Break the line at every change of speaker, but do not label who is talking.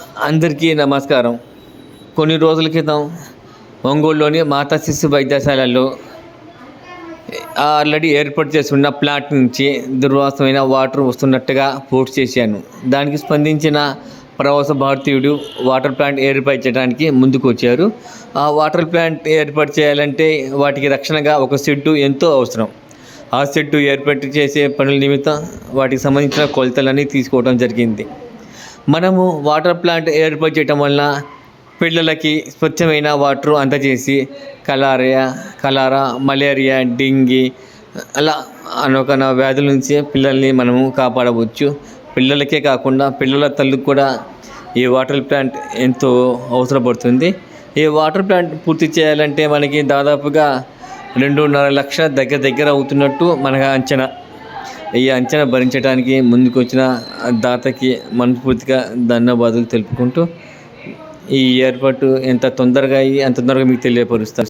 అందరికీ నమస్కారం. కొన్ని రోజుల క్రితం ఒంగోలులోని మాతా శిశు వైద్యశాలలో ఆల్రెడీ ఏర్పాటు చేసి ఉన్న ప్లాంట్ నుంచి దుర్వాసమైన వాటర్ వస్తున్నట్టుగా పూర్తి చేశాను. దానికి స్పందించిన ప్రవాస భారతీయుడు వాటర్ ప్లాంట్ ఏర్పాటు చేయడానికి ముందుకు వచ్చారు. ఆ వాటర్ ప్లాంట్ ఏర్పాటు చేయాలంటే వాటికి రక్షణగా ఒక షెడ్డు ఎంతో అవసరం. ఆ షెడ్డు ఏర్పాటు చేసే పనుల నిమిత్తం వాటికి సంబంధించిన కొలతలన్నీ తీసుకోవడం జరిగింది. మనము వాటర్ ప్లాంట్ ఏర్పాటు చేయటం వలన పిల్లలకి స్వచ్ఛమైన వాటర్ అందజేసి కలారియా కలారా మలేరియా డెంగీ అలా అనొకన వ్యాధుల నుంచి పిల్లల్ని మనము కాపాడవచ్చు. పిల్లలకే కాకుండా పిల్లల తల్లికి కూడా ఈ వాటర్ ప్లాంట్ ఎంతో అవసరపడుతుంది. ఈ వాటర్ ప్లాంట్ పూర్తి చేయాలంటే మనకి దాదాపుగా రెండున్నర లక్షల దగ్గర దగ్గర అవుతున్నట్టు మనకు అంచనా. ఈ అంచనా భరించడానికి ముందుకొచ్చిన దాతకి మనస్ఫూర్తిగా ధన్యవాదాలు తెలుపుకుంటూ ఈ ఏర్పాటు ఎంత తొందరగా అయ్యి అంత తొందరగా మీకు తెలియపరుస్తాను